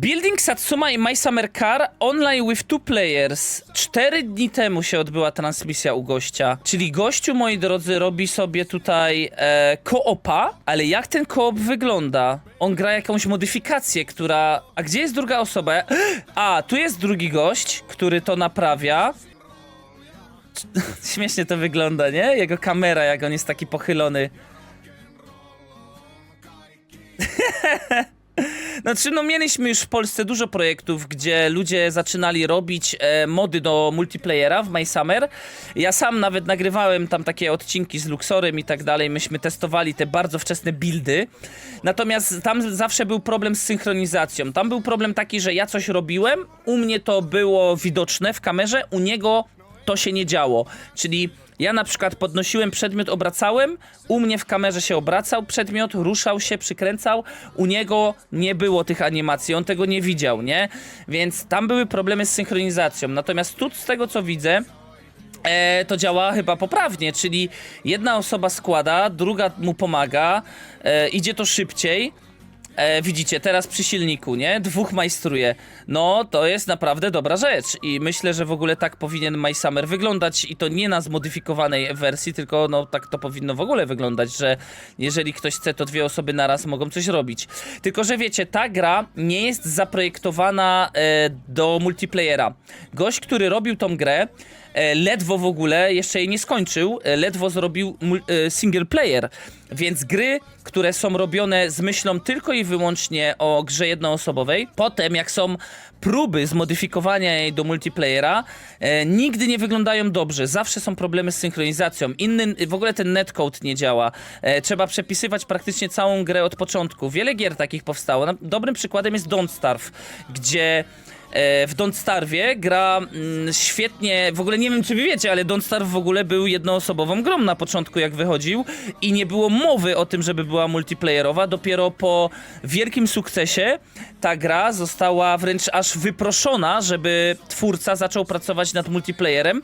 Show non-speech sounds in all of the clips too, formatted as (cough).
Building Satsuma i My Summer Car online with two players. Cztery dni temu się odbyła transmisja u gościa. Czyli gościu, moi drodzy, robi sobie tutaj e, koopa, ale jak ten koop wygląda? On gra jakąś modyfikację, która... A gdzie jest druga osoba? A, tu jest drugi gość, który to naprawia. (laughs) Śmiesznie to wygląda, nie? Jego kamera, jak on jest taki pochylony. (laughs) Znaczy, no mieliśmy już w Polsce dużo projektów, gdzie ludzie zaczynali robić e, mody do multiplayera w My Summer. Ja sam nawet nagrywałem tam takie odcinki z Luxorem i tak dalej. Myśmy testowali te bardzo wczesne buildy. Natomiast tam zawsze był problem z synchronizacją. Tam był problem taki, że ja coś robiłem, u mnie to było widoczne w kamerze, u niego to się nie działo. Czyli ja na przykład podnosiłem przedmiot, obracałem, u mnie w kamerze się obracał przedmiot, ruszał się, przykręcał, u niego nie było tych animacji, on tego nie widział, nie? Więc tam były problemy z synchronizacją. Natomiast tu z tego co widzę, E, to działa chyba poprawnie, czyli jedna osoba składa, druga mu pomaga, e, idzie to szybciej. E, widzicie, teraz przy silniku, nie? Dwóch majstruje. No, to jest naprawdę dobra rzecz. I myślę, że w ogóle tak powinien My Summer wyglądać i to nie na zmodyfikowanej wersji, tylko no tak to powinno w ogóle wyglądać, że jeżeli ktoś chce, to dwie osoby naraz mogą coś robić. Tylko, że wiecie, ta gra nie jest zaprojektowana e, do multiplayera. Gość, który robił tą grę, e, ledwo w ogóle jeszcze jej nie skończył, e, ledwo zrobił e, single player. Więc gry, które są robione z myślą tylko i wyłącznie o grze jednoosobowej, potem jak są próby zmodyfikowania jej do multiplayera, e, nigdy nie wyglądają dobrze. Zawsze są problemy z synchronizacją. Inny, w ogóle ten netcode nie działa. E, trzeba przepisywać praktycznie całą grę od początku. Wiele gier takich powstało. Dobrym przykładem jest Don't Starve, gdzie E, w Don't Starve gra mm, świetnie, w ogóle nie wiem czy wy wiecie, ale Don't Starve w ogóle był jednoosobową grą na początku jak wychodził i nie było mowy o tym, żeby była multiplayerowa. Dopiero po wielkim sukcesie ta gra została wręcz aż wyproszona, żeby twórca zaczął pracować nad multiplayerem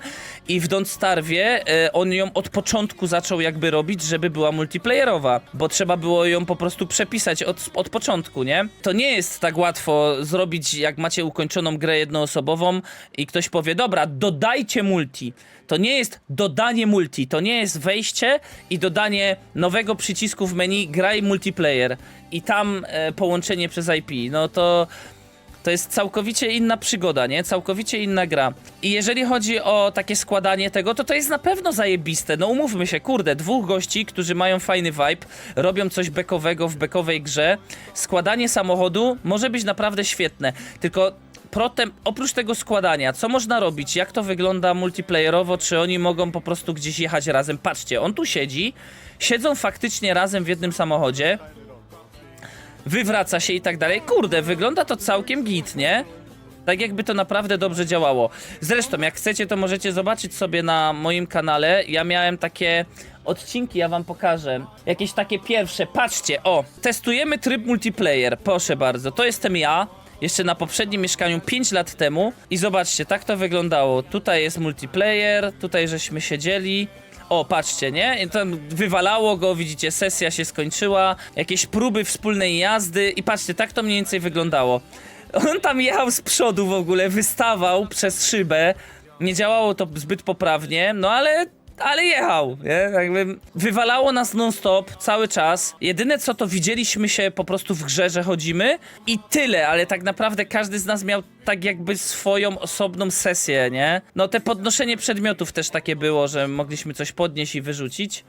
i w Don't Starve e, on ją od początku zaczął jakby robić, żeby była multiplayerowa, bo trzeba było ją po prostu przepisać od, od początku, nie? To nie jest tak łatwo zrobić, jak macie ukończoną grę jednoosobową i ktoś powie, dobra, dodajcie multi. To nie jest dodanie multi, to nie jest wejście i dodanie nowego przycisku w menu graj multiplayer i tam e, połączenie przez IP. No to to jest całkowicie inna przygoda, nie? Całkowicie inna gra. I jeżeli chodzi o takie składanie tego, to to jest na pewno zajebiste. No umówmy się, kurde, dwóch gości, którzy mają fajny vibe, robią coś bekowego w bekowej grze. Składanie samochodu może być naprawdę świetne. Tylko protem, oprócz tego składania, co można robić? Jak to wygląda multiplayerowo? Czy oni mogą po prostu gdzieś jechać razem? Patrzcie, on tu siedzi, siedzą faktycznie razem w jednym samochodzie, wywraca się i tak dalej. Kurde, wygląda to całkiem git, nie? Tak jakby to naprawdę dobrze działało. Zresztą, jak chcecie, to możecie zobaczyć sobie na moim kanale. Ja miałem takie odcinki, ja wam pokażę. Jakieś takie pierwsze. Patrzcie, o, testujemy tryb multiplayer. Proszę bardzo, to jestem ja. Jeszcze na poprzednim mieszkaniu 5 lat temu. I zobaczcie, tak to wyglądało. Tutaj jest multiplayer, tutaj żeśmy siedzieli. O, patrzcie, nie? I tam wywalało go, widzicie, sesja się skończyła, jakieś próby wspólnej jazdy i patrzcie, tak to mniej więcej wyglądało. On tam jechał z przodu w ogóle, wystawał przez szybę, nie działało to zbyt poprawnie, no ale ale jechał, nie? Jakby wywalało nas non-stop cały czas. Jedyne co to widzieliśmy się po prostu w grze, że chodzimy i tyle, ale tak naprawdę każdy z nas miał tak jakby swoją osobną sesję, nie? No te podnoszenie przedmiotów też takie było, że mogliśmy coś podnieść i wyrzucić.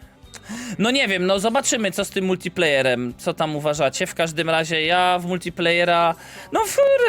No nie wiem, no zobaczymy co z tym multiplayerem, co tam uważacie. W każdym razie ja w multiplayera, no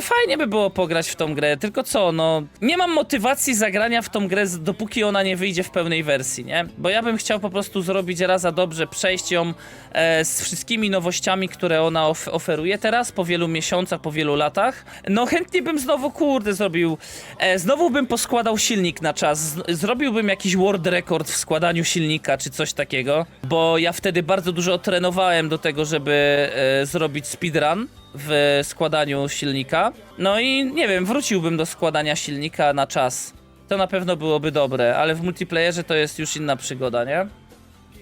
fajnie by było pograć w tą grę, tylko co, no nie mam motywacji zagrania w tą grę, dopóki ona nie wyjdzie w pełnej wersji, nie? Bo ja bym chciał po prostu zrobić raz za dobrze, przejść ją e, z wszystkimi nowościami, które ona of- oferuje teraz, po wielu miesiącach, po wielu latach. No chętnie bym znowu, kurde, zrobił, e, znowu bym poskładał silnik na czas, z- zrobiłbym jakiś world record w składaniu silnika, czy coś takiego, bo ja wtedy bardzo dużo trenowałem do tego, żeby e, zrobić speedrun w składaniu silnika. No i nie wiem, wróciłbym do składania silnika na czas. To na pewno byłoby dobre, ale w multiplayerze to jest już inna przygoda, nie?